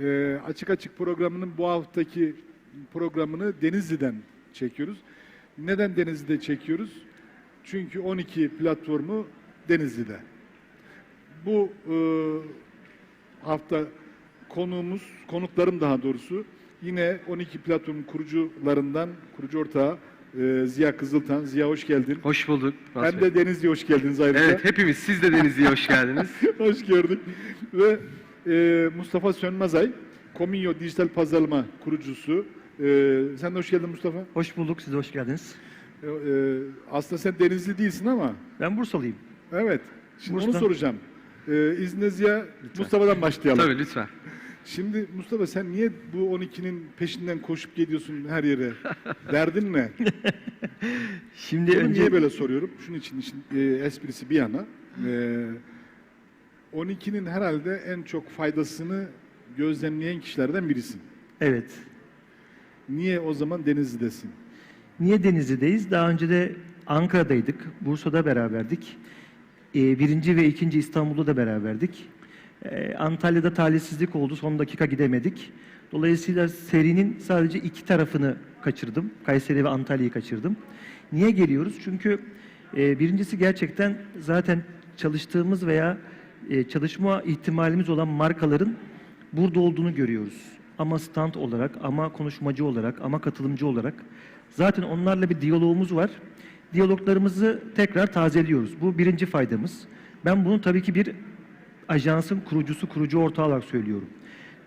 Ee, açık açık programının bu haftaki programını Denizli'den çekiyoruz. Neden Denizli'de çekiyoruz? Çünkü 12 platformu Denizli'de. Bu e, hafta konuğumuz, konuklarım daha doğrusu yine 12 platformun kurucularından, kurucu ortağı e, Ziya Kızıltan. Ziya hoş geldin. Hoş bulduk. Hem de Denizli'ye hoş geldiniz ayrıca. Evet hepimiz siz de Denizli'ye hoş geldiniz. Hoş gördük. Ve e, Mustafa Sönmezay, Kominyo Dijital Pazarlama kurucusu. E, sen de hoş geldin Mustafa. Hoş bulduk, siz de hoş geldiniz. E, e, aslında sen Denizli değilsin ama Ben Bursalıyım. evet. Şimdi onu Bursa'dan. soracağım. E, İzninle Ziya, Mustafa'dan başlayalım. Tabii lütfen. Şimdi Mustafa sen niye bu 12'nin peşinden koşup gidiyorsun her yere? Derdin ne? Şimdi Bunu önce niye böyle soruyorum? Şunun için, için e, esprisi bir yana. E, 12'nin herhalde en çok faydasını gözlemleyen kişilerden birisin. evet. Niye o zaman Denizli'desin? Niye Denizli'deyiz? Daha önce de Ankara'daydık, Bursa'da beraberdik. Ee, birinci ve ikinci İstanbul'da da beraberdik. Ee, Antalya'da talihsizlik oldu, son dakika gidemedik. Dolayısıyla serinin sadece iki tarafını kaçırdım. Kayseri ve Antalya'yı kaçırdım. Niye geliyoruz? Çünkü e, birincisi gerçekten zaten çalıştığımız veya e, çalışma ihtimalimiz olan markaların burada olduğunu görüyoruz. Ama stand olarak, ama konuşmacı olarak, ama katılımcı olarak. Zaten onlarla bir diyalogumuz var. Diyaloglarımızı tekrar tazeliyoruz. Bu birinci faydamız. Ben bunu tabii ki bir ajansın kurucusu, kurucu ortağı olarak söylüyorum.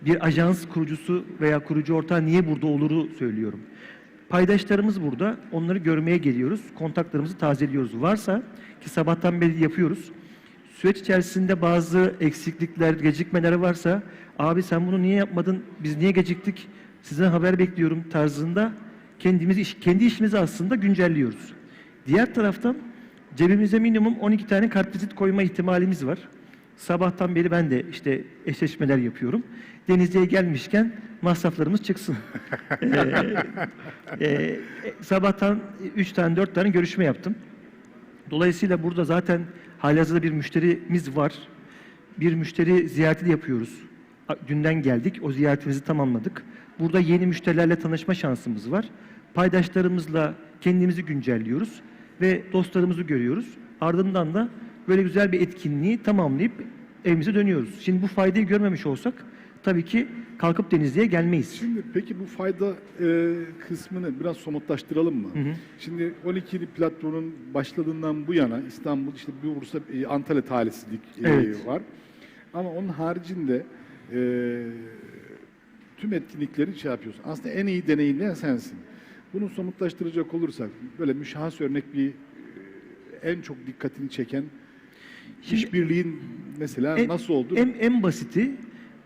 Bir ajans kurucusu veya kurucu ortağı niye burada oluru söylüyorum. Paydaşlarımız burada. Onları görmeye geliyoruz. Kontaklarımızı tazeliyoruz. Varsa ki sabahtan beri yapıyoruz. Süreç içerisinde bazı eksiklikler, gecikmeler varsa abi sen bunu niye yapmadın, biz niye geciktik, sizden haber bekliyorum tarzında kendimiz iş, kendi işimizi aslında güncelliyoruz. Diğer taraftan cebimize minimum 12 tane kartvizit koyma ihtimalimiz var. Sabahtan beri ben de işte eşleşmeler yapıyorum. Denizli'ye gelmişken masraflarımız çıksın. Ee, e, sabahtan 3 tane 4 tane görüşme yaptım. Dolayısıyla burada zaten halihazırda bir müşterimiz var. Bir müşteri ziyareti de yapıyoruz. Dünden geldik, o ziyaretimizi tamamladık. Burada yeni müşterilerle tanışma şansımız var. Paydaşlarımızla kendimizi güncelliyoruz ve dostlarımızı görüyoruz. Ardından da böyle güzel bir etkinliği tamamlayıp evimize dönüyoruz. Şimdi bu faydayı görmemiş olsak tabii ki kalkıp Denizli'ye gelmeyiz. Şimdi peki bu fayda e, kısmını biraz somutlaştıralım mı? Hı hı. Şimdi 12'li platformun başladığından bu yana İstanbul, işte Bursa, e, Antalya talihsizlik e, Evet. var. Ama onun haricinde e, tüm etkinlikleri şey yapıyorsun. Aslında en iyi deneyimleyen sensin. Bunu somutlaştıracak olursak böyle müşahhas örnek bir e, en çok dikkatini çeken işbirliğin mesela En- nasıl oldu? En, en basiti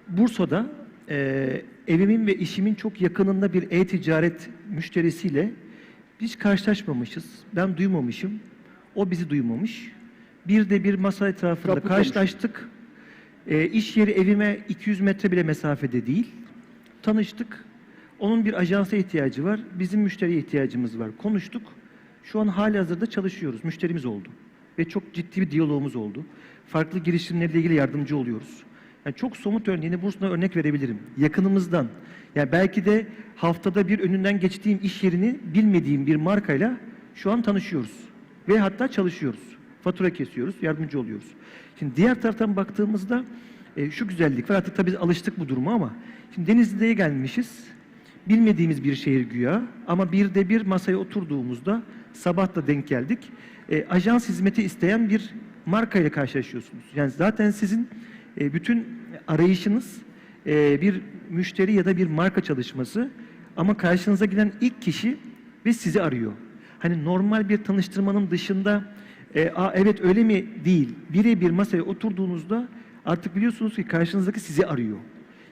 Bursa'da e, evimin ve işimin çok yakınında bir e-ticaret müşterisiyle hiç karşılaşmamışız. Ben duymamışım. O bizi duymamış. Bir de bir masa etrafında Kapı karşılaştık. E, iş yeri evime 200 metre bile mesafede değil. Tanıştık. Onun bir ajansa ihtiyacı var. Bizim müşteriye ihtiyacımız var. Konuştuk. Şu an hali hazırda çalışıyoruz. Müşterimiz oldu. Ve çok ciddi bir diyalogumuz oldu. Farklı girişimlerle ilgili yardımcı oluyoruz. Yani çok somut örneğini Bursa'na örnek verebilirim. Yakınımızdan. Yani belki de haftada bir önünden geçtiğim iş yerini bilmediğim bir markayla şu an tanışıyoruz. Ve hatta çalışıyoruz. Fatura kesiyoruz, yardımcı oluyoruz. Şimdi diğer taraftan baktığımızda e, şu güzellik var. Artık tabii alıştık bu duruma ama şimdi Denizli'ye gelmişiz. Bilmediğimiz bir şehir güya ama bir de bir masaya oturduğumuzda sabah da denk geldik. E, ajans hizmeti isteyen bir marka ile karşılaşıyorsunuz. Yani zaten sizin e, bütün arayışınız e, bir müşteri ya da bir marka çalışması ama karşınıza giden ilk kişi ve sizi arıyor. Hani normal bir tanıştırmanın dışında e, Aa, evet öyle mi değil. Birebir masaya oturduğunuzda artık biliyorsunuz ki karşınızdaki sizi arıyor.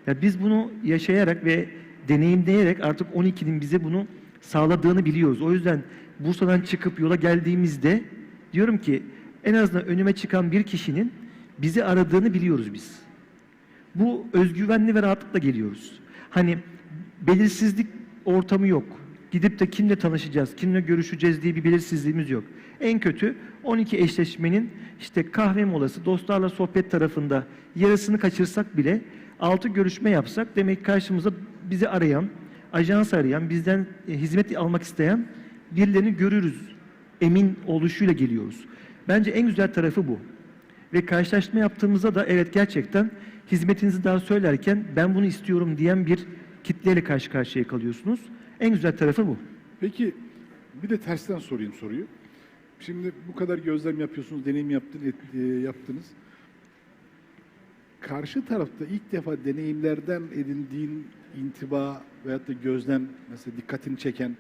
Ya biz bunu yaşayarak ve deneyimleyerek artık 12'nin bize bunu sağladığını biliyoruz. O yüzden Bursa'dan çıkıp yola geldiğimizde diyorum ki en azından önüme çıkan bir kişinin bizi aradığını biliyoruz biz. Bu özgüvenli ve rahatlıkla geliyoruz. Hani belirsizlik ortamı yok. Gidip de kimle tanışacağız, kimle görüşeceğiz diye bir belirsizliğimiz yok. En kötü 12 eşleşmenin işte kahve molası, dostlarla sohbet tarafında yarısını kaçırsak bile Altı görüşme yapsak demek karşımıza bizi arayan, ajans arayan, bizden e, hizmet almak isteyen birilerini görürüz. Emin oluşuyla geliyoruz. Bence en güzel tarafı bu. Ve karşılaştırma yaptığımızda da evet gerçekten hizmetinizi daha söylerken ben bunu istiyorum diyen bir kitleyle karşı karşıya kalıyorsunuz. En güzel tarafı bu. Peki bir de tersten sorayım soruyu. Şimdi bu kadar gözlem yapıyorsunuz, deneyim yaptın, et- e, yaptınız. Karşı tarafta ilk defa deneyimlerden edindiğin intiba veyahut da gözlem mesela dikkatini çeken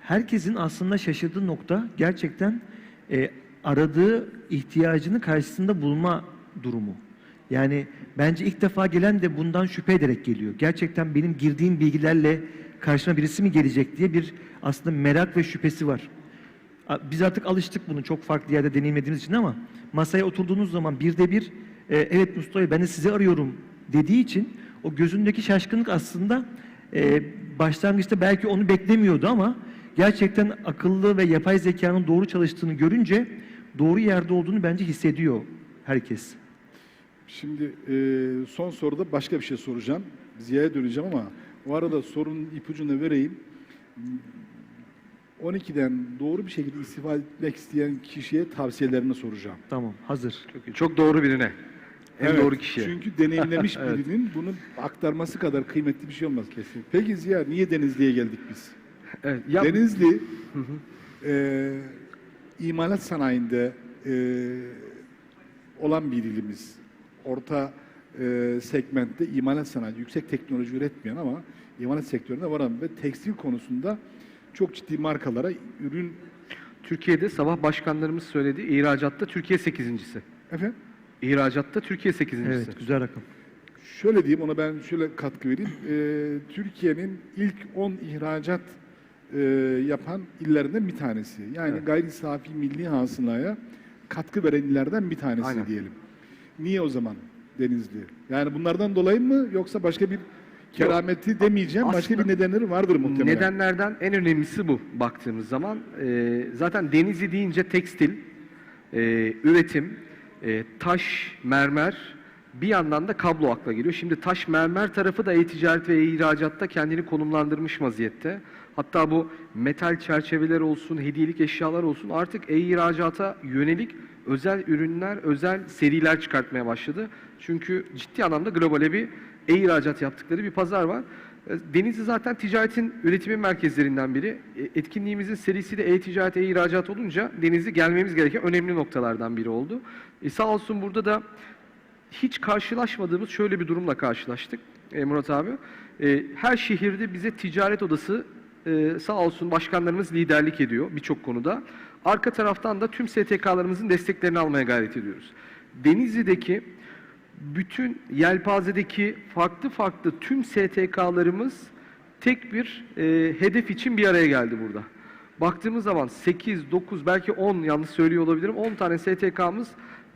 Herkesin aslında şaşırdığı nokta gerçekten e, aradığı ihtiyacını karşısında bulma durumu. Yani bence ilk defa gelen de bundan şüphe ederek geliyor. Gerçekten benim girdiğim bilgilerle karşıma birisi mi gelecek diye bir aslında merak ve şüphesi var. Biz artık alıştık bunu çok farklı yerde deneyimlediğimiz için ama masaya oturduğunuz zaman bir de bir e, evet Mustafa ben de sizi arıyorum dediği için o gözündeki şaşkınlık aslında e, başlangıçta belki onu beklemiyordu ama gerçekten akıllı ve yapay zekanın doğru çalıştığını görünce doğru yerde olduğunu bence hissediyor herkes. Şimdi e, son soruda başka bir şey soracağım. Ziya'ya döneceğim ama o arada sorunun ipucunu vereyim. 12'den doğru bir şekilde istifade etmek isteyen kişiye tavsiyelerini soracağım. Tamam hazır. Çok, çok doğru birine. En Evet, doğru kişiye. Çünkü deneyimlemiş Evet. birinin bunu aktarması kadar kıymetli bir şey olmaz. Kesin. Peki Ziya niye Denizli'ye geldik biz? Evet, ya, Denizli e, imalat sanayinde e, olan bir ilimiz. Orta e, segmentte imalat sanayi, yüksek teknoloji üretmeyen ama imalat sektöründe varan ve tekstil konusunda çok ciddi markalara ürün Türkiye'de sabah başkanlarımız söyledi. İhracatta Türkiye 8.si. efendim İhracatta Türkiye 8.si. Evet güzel rakam. Şöyle diyeyim ona ben şöyle katkı vereyim. Ee, Türkiye'nin ilk 10 ihracat e, yapan illerinden bir tanesi. Yani Evet. gayri safi milli hasılaya katkı veren illerden bir tanesi Aynen. diyelim. Niye o zaman Denizli? Yani bunlardan dolayı mı yoksa başka bir kerameti demeyeceğim. başka Aslında bir nedenleri vardır muhtemelen. Nedenlerden en önemlisi bu baktığımız zaman. Ee, zaten Denizli deyince tekstil, e, üretim, e, taş, mermer, bir yandan da kablo akla geliyor. Şimdi taş mermer tarafı da e-ticaret ve e-ihracatta kendini konumlandırmış vaziyette. Hatta bu metal çerçeveler olsun, hediyelik eşyalar olsun artık e-ihracata yönelik özel ürünler, özel seriler çıkartmaya başladı. Çünkü ciddi anlamda globale bir e-ihracat yaptıkları bir pazar var. E, Denizli zaten ticaretin üretimi merkezlerinden biri. E, Etkinliğimizin serisi de e-ticaret, e-ihracat olunca Denizli gelmemiz gereken önemli noktalardan biri oldu. E, sağ olsun burada da hiç karşılaşmadığımız şöyle bir durumla karşılaştık e, Murat abi. E, her şehirde bize ticaret odası e, sağ olsun başkanlarımız liderlik ediyor birçok konuda. Arka taraftan da tüm STK'larımızın desteklerini almaya gayret ediyoruz. Denizli'deki bütün yelpazedeki farklı farklı tüm STK'larımız tek bir e, hedef için bir araya geldi burada. Baktığımız zaman 8, 9 belki 10 yanlış söylüyor olabilirim 10 tane STK'mız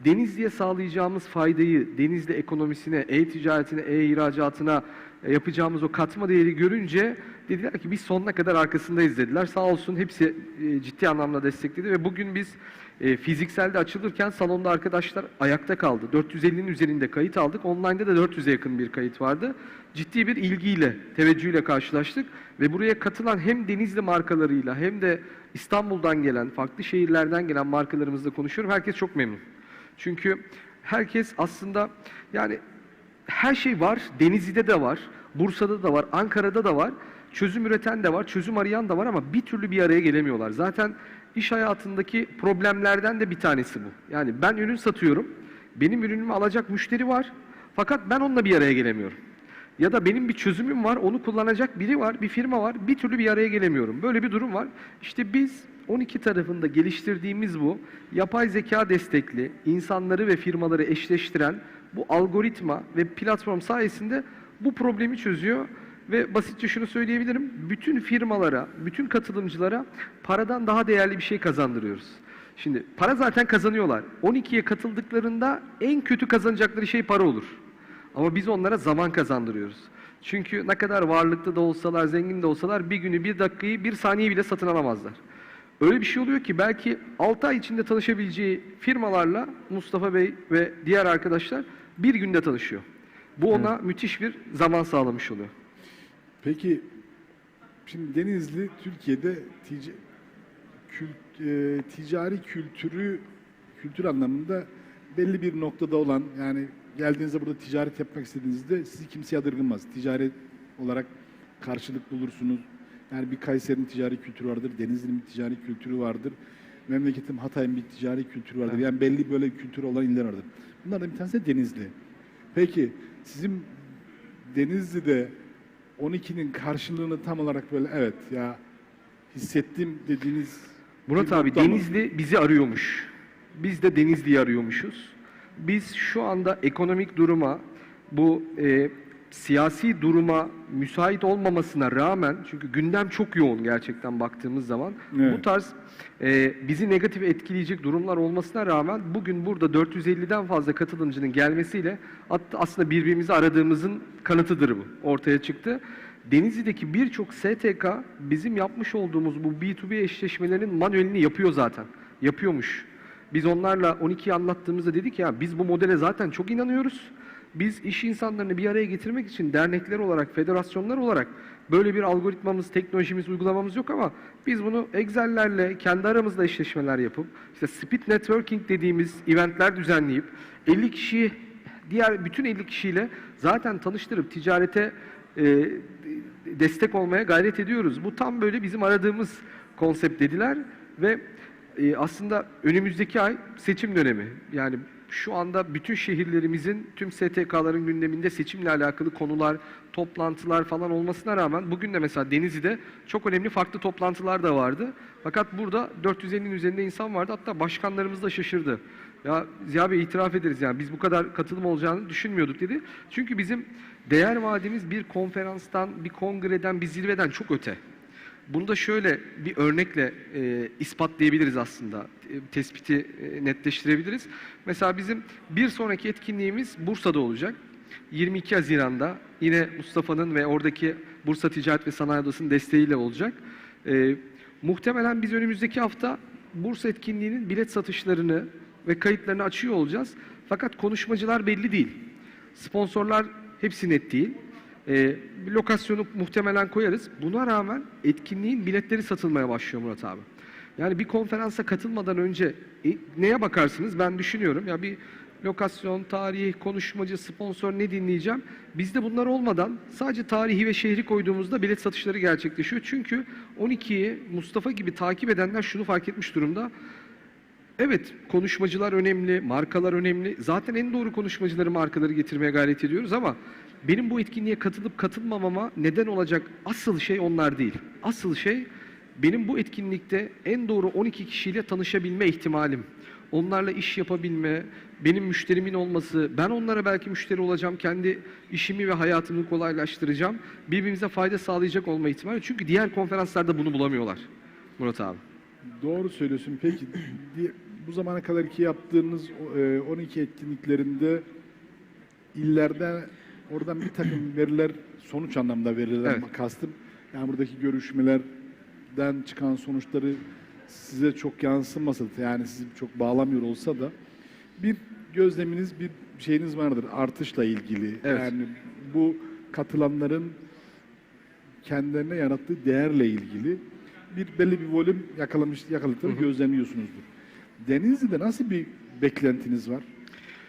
Denizli'ye sağlayacağımız faydayı Denizli ekonomisine, e-ticaretine, e-ihracatına e, yapacağımız o katma değeri görünce dediler ki biz sonuna kadar arkasındayız dediler. Sağ olsun hepsi e, ciddi anlamda destekledi ve bugün biz e, fizikselde açılırken salonda arkadaşlar ayakta kaldı. 450'nin üzerinde kayıt aldık. Online'da da 400'e yakın bir kayıt vardı. Ciddi bir ilgiyle, teveccühle karşılaştık ve buraya katılan hem Denizli markalarıyla hem de İstanbul'dan gelen, farklı şehirlerden gelen markalarımızla konuşuyorum. Herkes çok memnun. Çünkü herkes aslında yani her şey var. Denizli'de de var, Bursa'da da var, Ankara'da da var. Çözüm üreten de var, çözüm arayan da var ama bir türlü bir araya gelemiyorlar. Zaten iş hayatındaki problemlerden de bir tanesi bu. Yani ben ürün satıyorum. Benim ürünümü alacak müşteri var. Fakat ben onunla bir araya gelemiyorum. Ya da benim bir çözümüm var, onu kullanacak biri var, bir firma var, bir türlü bir araya gelemiyorum. Böyle bir durum var. İşte biz 12 tarafında geliştirdiğimiz bu yapay zeka destekli, insanları ve firmaları eşleştiren bu algoritma ve platform sayesinde bu problemi çözüyor ve basitçe şunu söyleyebilirim. Bütün firmalara, bütün katılımcılara paradan daha değerli bir şey kazandırıyoruz. Şimdi para zaten kazanıyorlar. 12'ye katıldıklarında en kötü kazanacakları şey para olur. Ama biz onlara zaman kazandırıyoruz. Çünkü ne kadar varlıklı da olsalar, zengin de olsalar bir günü, bir dakikayı, bir saniye bile satın alamazlar. Öyle bir şey oluyor ki belki 6 ay içinde tanışabileceği firmalarla Mustafa Bey ve diğer arkadaşlar bir günde tanışıyor. Bu ona müthiş bir zaman sağlamış oluyor. Peki şimdi Denizli Türkiye'de tic- kült- e, ticari kültürü kültür anlamında belli bir noktada olan yani geldiğinizde burada ticaret yapmak istediğinizde sizi kimse yadırgınmaz. Ticaret olarak karşılık bulursunuz. Yani bir Kayseri'nin ticari kültürü vardır, Denizli'nin bir ticari kültürü vardır. Memleketim Hatay'ın bir ticari kültürü vardır. Yani belli böyle kültür olan iller vardır. Bunlardan bir tanesi de Denizli. Peki sizin Denizli'de 12'nin karşılığını tam olarak böyle evet ya hissettim dediğiniz Murat abi nokta mı? Denizli bizi arıyormuş. Biz de Denizli'yi arıyormuşuz. Biz şu anda ekonomik duruma, bu e, siyasi duruma müsait olmamasına rağmen, çünkü gündem çok yoğun gerçekten baktığımız zaman, Evet. bu tarz e, bizi negatif etkileyecek durumlar olmasına rağmen bugün burada 450'den fazla katılımcının gelmesiyle aslında birbirimizi aradığımızın kanıtıdır bu. Ortaya çıktı. Denizli'deki birçok STK bizim yapmış olduğumuz bu B2B eşleşmelerin manuelini yapıyor zaten. Yapıyormuş. Biz onlarla 12'yi anlattığımızda dedik ya biz bu modele zaten çok inanıyoruz. Biz iş insanlarını bir araya getirmek için dernekler olarak, federasyonlar olarak böyle bir algoritmamız, teknolojimiz, uygulamamız yok ama biz bunu Excel'lerle, kendi aramızda eşleşmeler yapıp, işte speed networking dediğimiz eventler düzenleyip 50 kişiyi diğer bütün 50 kişiyle zaten tanıştırıp ticarete e, destek olmaya gayret ediyoruz. Bu tam böyle bizim aradığımız konsept dediler ve e, aslında önümüzdeki ay seçim dönemi. Yani şu anda bütün şehirlerimizin tüm STK'ların gündeminde seçimle alakalı konular, toplantılar falan olmasına rağmen bugün de mesela Denizli'de çok önemli farklı toplantılar da vardı. Fakat burada 450'nin üzerinde insan vardı. Hatta başkanlarımız da şaşırdı. Ya Ziya Bey itiraf ederiz yani biz bu kadar katılım olacağını düşünmüyorduk dedi. Çünkü bizim değer vadimiz bir konferanstan, bir kongreden, bir zirveden çok öte. Bunu da şöyle bir örnekle e, ispatlayabiliriz aslında. E, tespiti e, netleştirebiliriz. Mesela bizim bir sonraki etkinliğimiz Bursa'da olacak. 22 Haziran'da yine Mustafa'nın ve oradaki Bursa Ticaret ve Sanayi Odası'nın desteğiyle olacak. E, muhtemelen biz önümüzdeki hafta Bursa etkinliğinin bilet satışlarını ve kayıtlarını açıyor olacağız. Fakat konuşmacılar belli değil. Sponsorlar hepsi net değil. Bir lokasyonu muhtemelen koyarız. Buna rağmen etkinliğin biletleri satılmaya başlıyor Murat abi. Yani bir konferansa katılmadan önce e, neye bakarsınız? Ben düşünüyorum. Ya bir lokasyon, tarih, konuşmacı, sponsor ne dinleyeceğim? Bizde bunlar olmadan sadece tarihi ve şehri koyduğumuzda bilet satışları gerçekleşiyor. Çünkü 12'yi Mustafa gibi takip edenler şunu fark etmiş durumda. Evet, konuşmacılar önemli, markalar önemli. Zaten en doğru konuşmacıları, markaları getirmeye gayret ediyoruz ama benim bu etkinliğe katılıp katılmamama neden olacak asıl şey onlar değil. Asıl şey benim bu etkinlikte en doğru 12 kişiyle tanışabilme ihtimalim. Onlarla iş yapabilme, benim müşterimin olması, ben onlara belki müşteri olacağım, kendi işimi ve hayatımı kolaylaştıracağım. Birbirimize fayda sağlayacak olma ihtimali. Çünkü diğer konferanslarda bunu bulamıyorlar. Murat abi. Doğru söylüyorsun. Peki bu zamana kadar ki yaptığınız e, 12 etkinliklerinde illerde oradan bir takım veriler sonuç anlamda verilerden Evet. kastım. Yani buradaki görüşmelerden çıkan sonuçları size çok yansımasa da yani sizi çok bağlamıyor olsa da bir gözleminiz, bir şeyiniz vardır artışla ilgili. Evet. Yani bu katılanların kendilerine yarattığı değerle ilgili bir belli bir volüm yakalamış yakaladıkları gözlemliyorsunuzdur. Denizli'de nasıl bir beklentiniz var?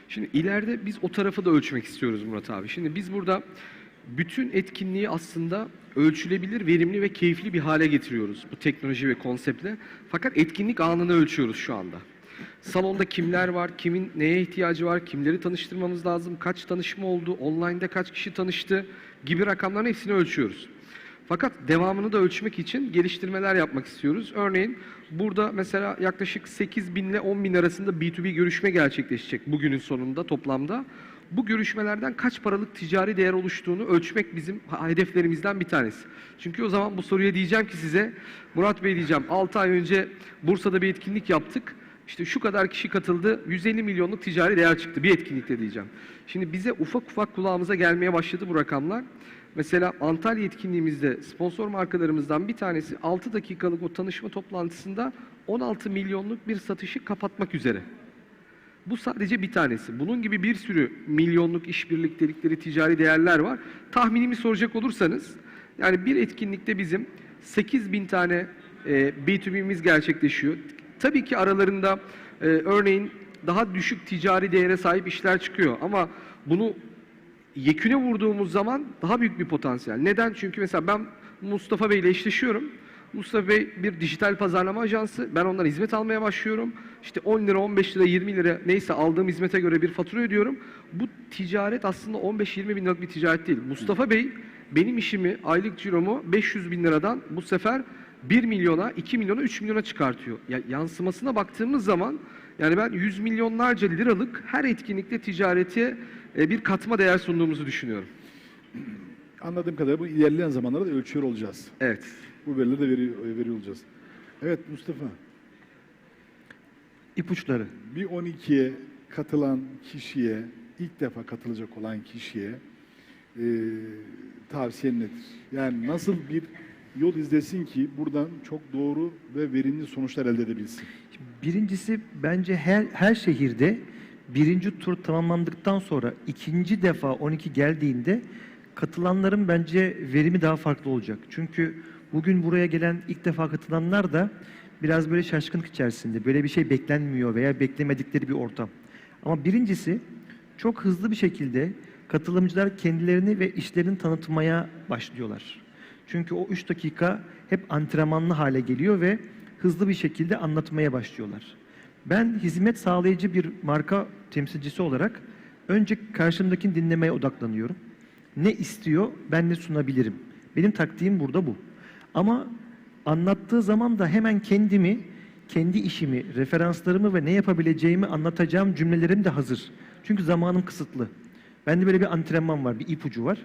Şimdi ileride biz o tarafı da ölçmek istiyoruz Murat abi. Şimdi biz burada bütün etkinliği aslında ölçülebilir, verimli ve keyifli bir hale getiriyoruz bu teknoloji ve konseptle. Fakat etkinlik anını ölçüyoruz şu anda. Salonda kimler var, kimin neye ihtiyacı var, kimleri tanıştırmamız lazım, kaç tanışma oldu, online'da kaç kişi tanıştı gibi rakamların hepsini ölçüyoruz. Fakat devamını da ölçmek için geliştirmeler yapmak istiyoruz. Örneğin burada mesela yaklaşık 8 bin ile 10 bin arasında B2B görüşme gerçekleşecek bugünün sonunda toplamda. Bu görüşmelerden kaç paralık ticari değer oluştuğunu ölçmek bizim hedeflerimizden bir tanesi. Çünkü o zaman bu soruya diyeceğim ki size, Murat Bey diyeceğim 6 ay önce Bursa'da bir etkinlik yaptık. İşte şu kadar kişi katıldı, 150 milyonluk ticari değer çıktı bir etkinlikte diyeceğim. Şimdi bize ufak ufak kulağımıza gelmeye başladı bu rakamlar. Mesela Antalya etkinliğimizde sponsor markalarımızdan bir tanesi 6 dakikalık o tanışma toplantısında 16 milyonluk bir satışı kapatmak üzere. Bu sadece bir tanesi. Bunun gibi bir sürü milyonluk işbirliktelikleri, ticari değerler var. Tahminimi soracak olursanız, yani bir etkinlikte bizim 8 bin tane e, B2B'miz gerçekleşiyor. Tabii ki aralarında e, örneğin daha düşük ticari değere sahip işler çıkıyor ama bunu yeküne vurduğumuz zaman daha büyük bir potansiyel. Neden? Çünkü mesela ben Mustafa Bey ile eşleşiyorum. Mustafa Bey bir dijital pazarlama ajansı. Ben ondan hizmet almaya başlıyorum. İşte 10 lira, 15 lira, 20 lira neyse aldığım hizmete göre bir fatura ödüyorum. Bu ticaret aslında 15-20 bin liralık bir ticaret değil. Mustafa Bey benim işimi, aylık ciromu 500 bin liradan bu sefer 1 milyona, 2 milyona, 3 milyona çıkartıyor. Ya, yansımasına baktığımız zaman yani ben yüz milyonlarca liralık her etkinlikte ticarete e, bir katma değer sunduğumuzu düşünüyorum. Anladığım kadarıyla bu ilerleyen zamanlarda da ölçüyor olacağız. Evet. Bu verileri de veriyor, veriyor olacağız. Evet Mustafa, İpuçları. bir 12'ye katılan kişiye, ilk defa katılacak olan kişiye e, tavsiyen nedir? Yani nasıl bir yol izlesin ki buradan çok doğru ve verimli sonuçlar elde edebilsin? Birincisi bence her, her şehirde birinci tur tamamlandıktan sonra ikinci defa 12 geldiğinde katılanların bence verimi daha farklı olacak. Çünkü bugün buraya gelen ilk defa katılanlar da biraz böyle şaşkınlık içerisinde. Böyle bir şey beklenmiyor veya beklemedikleri bir ortam. Ama birincisi çok hızlı bir şekilde katılımcılar kendilerini ve işlerini tanıtmaya başlıyorlar. Çünkü o 3 dakika hep antrenmanlı hale geliyor ve hızlı bir şekilde anlatmaya başlıyorlar. Ben hizmet sağlayıcı bir marka temsilcisi olarak önce karşımdakini dinlemeye odaklanıyorum. Ne istiyor, ben ne sunabilirim. Benim taktiğim burada bu. Ama anlattığı zaman da hemen kendimi, kendi işimi, referanslarımı ve ne yapabileceğimi anlatacağım cümlelerim de hazır. Çünkü zamanım kısıtlı. Bende böyle bir antrenman var, bir ipucu var.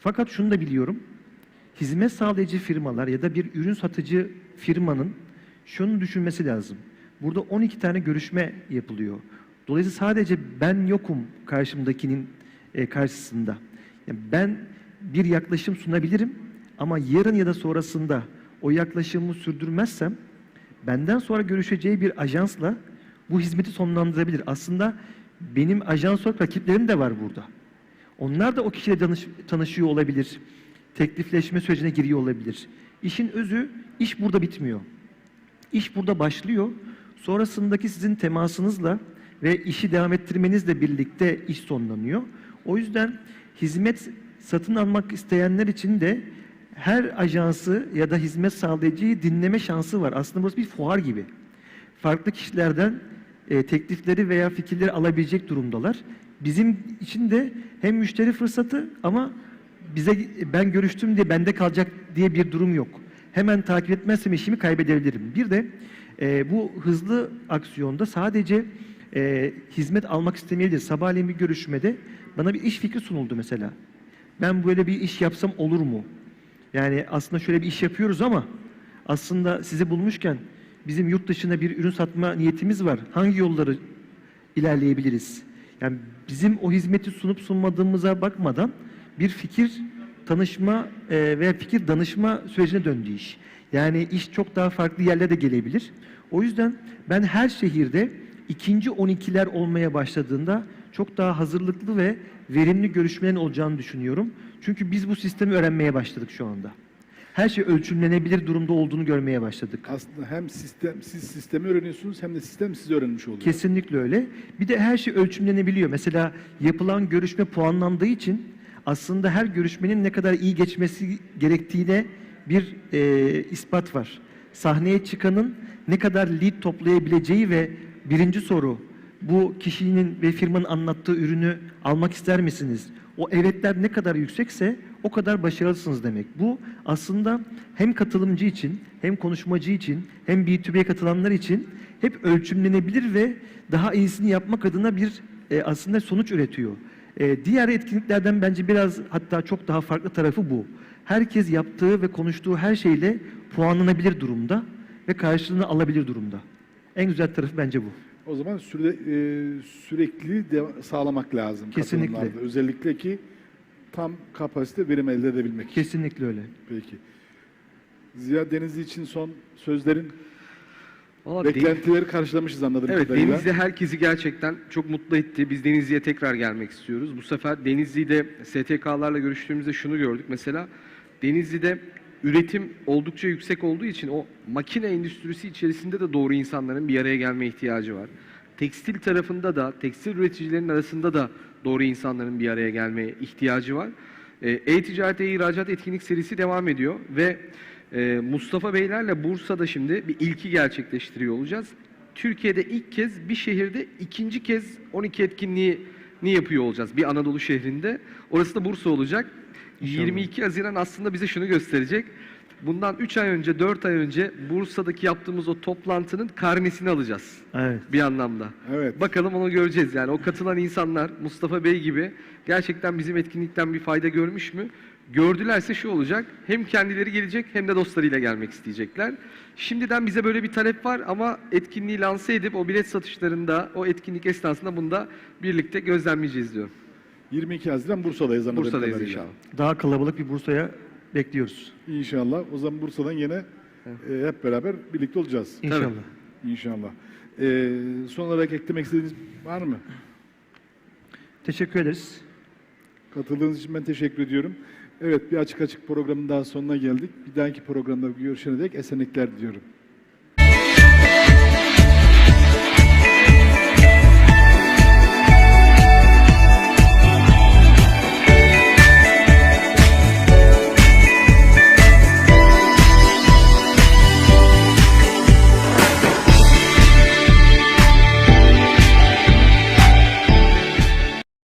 Fakat şunu da biliyorum. Hizmet sağlayıcı firmalar ya da bir ürün satıcı firmanın şunu düşünmesi lazım. Burada 12 tane görüşme yapılıyor. Dolayısıyla sadece ben yokum karşımdakinin e, karşısında. Yani ben bir yaklaşım sunabilirim ama yarın ya da sonrasında o yaklaşımı sürdürmezsem benden sonra görüşeceği bir ajansla bu hizmeti sonlandırabilir. Aslında benim ajans olarak rakiplerim de var burada. Onlar da o kişiyle danış- tanışıyor olabilir. Teklifleşme sürecine giriyor olabilir. İşin özü, iş burada bitmiyor. İş burada başlıyor. Sonrasındaki sizin temasınızla ve işi devam ettirmenizle birlikte iş sonlanıyor. O yüzden hizmet satın almak isteyenler için de her ajansı ya da hizmet sağlayıcıyı dinleme şansı var. Aslında burası bir fuar gibi. Farklı kişilerden e, teklifleri veya fikirleri alabilecek durumdalar. Bizim için de hem müşteri fırsatı ama bize ben görüştüm diye bende kalacak diye bir durum yok. Hemen takip etmezsem işimi kaybedebilirim. Bir de e, bu hızlı aksiyonda sadece e, hizmet almak istemeyebilir. Sabahleyin bir görüşmede bana bir iş fikri sunuldu mesela. Ben böyle bir iş yapsam olur mu? Yani aslında şöyle bir iş yapıyoruz ama aslında sizi bulmuşken bizim yurt dışına bir ürün satma niyetimiz var. Hangi yolları ilerleyebiliriz? Yani bizim o hizmeti sunup sunmadığımıza bakmadan bir fikir tanışma e, veya fikir danışma sürecine döndü iş. Yani iş çok daha farklı yerlere de gelebilir. O yüzden ben her şehirde ikinci 12'ler olmaya başladığında çok daha hazırlıklı ve verimli görüşmelerin olacağını düşünüyorum. Çünkü biz bu sistemi öğrenmeye başladık şu anda. Her şey ölçümlenebilir durumda olduğunu görmeye başladık. Aslında hem sistem siz sistemi öğreniyorsunuz hem de sistem sizi öğrenmiş oluyor. Kesinlikle öyle. Bir de her şey ölçümlenebiliyor. Mesela yapılan görüşme puanlandığı için aslında her görüşmenin ne kadar iyi geçmesi gerektiğine bir e, ispat var. Sahneye çıkanın ne kadar lead toplayabileceği ve birinci soru bu kişinin ve firmanın anlattığı ürünü almak ister misiniz? O evetler ne kadar yüksekse o kadar başarılısınız demek. Bu aslında hem katılımcı için hem konuşmacı için hem B2B'ye katılanlar için hep ölçümlenebilir ve daha iyisini yapmak adına bir e, aslında sonuç üretiyor. E, diğer etkinliklerden bence biraz hatta çok daha farklı tarafı bu. Herkes yaptığı ve konuştuğu her şeyle puanlanabilir durumda ve karşılığını alabilir durumda. En güzel tarafı bence bu. O zaman süre, e, sürekli de sağlamak lazım Kesinlikle. Özellikle ki tam kapasite verim elde edebilmek. Kesinlikle öyle. Peki. Ziya Denizli için son sözlerin Valla Beklentileri karşılamışız anladığım Evet kadarıyla. Denizli herkesi gerçekten çok mutlu etti. Biz Denizli'ye tekrar gelmek istiyoruz. Bu sefer Denizli'de STK'larla görüştüğümüzde şunu gördük. Mesela Denizli'de üretim oldukça yüksek olduğu için o makine endüstrisi içerisinde de doğru insanların bir araya gelme ihtiyacı var. Tekstil tarafında da, tekstil üreticilerinin arasında da doğru insanların bir araya gelmeye ihtiyacı var. Ee, E-ticaret, e-ihracat etkinlik serisi devam ediyor ve e, Mustafa Beylerle Bursa'da şimdi bir ilki gerçekleştiriyor olacağız. Türkiye'de ilk kez bir şehirde ikinci kez 12 etkinliği ni yapıyor olacağız bir Anadolu şehrinde. Orası da Bursa olacak. 22 Haziran aslında bize şunu gösterecek. Bundan 3 ay önce, 4 ay önce Bursa'daki yaptığımız o toplantının karnesini alacağız Evet. bir anlamda. Evet. Bakalım onu göreceğiz yani. O katılan insanlar Mustafa Bey gibi gerçekten bizim etkinlikten bir fayda görmüş mü? Gördülerse şu olacak. Hem kendileri gelecek hem de dostlarıyla gelmek isteyecekler. Şimdiden bize böyle bir talep var ama etkinliği lanse edip o bilet satışlarında, o etkinlik esnasında bunu da birlikte gözlemleyeceğiz diyorum. 22 Haziran Bursa'dayız anladığım Bursa'dayız kadarıyla. inşallah. Daha kalabalık bir Bursa'ya bekliyoruz. İnşallah. O zaman Bursa'dan yine e, hep beraber birlikte olacağız. İnşallah. İnşallah. E, son olarak eklemek istediğiniz var mı? Teşekkür ederiz. Katıldığınız için ben teşekkür ediyorum. Evet bir açık açık programın daha sonuna geldik. Bir dahaki programda görüşene dek esenlikler diliyorum.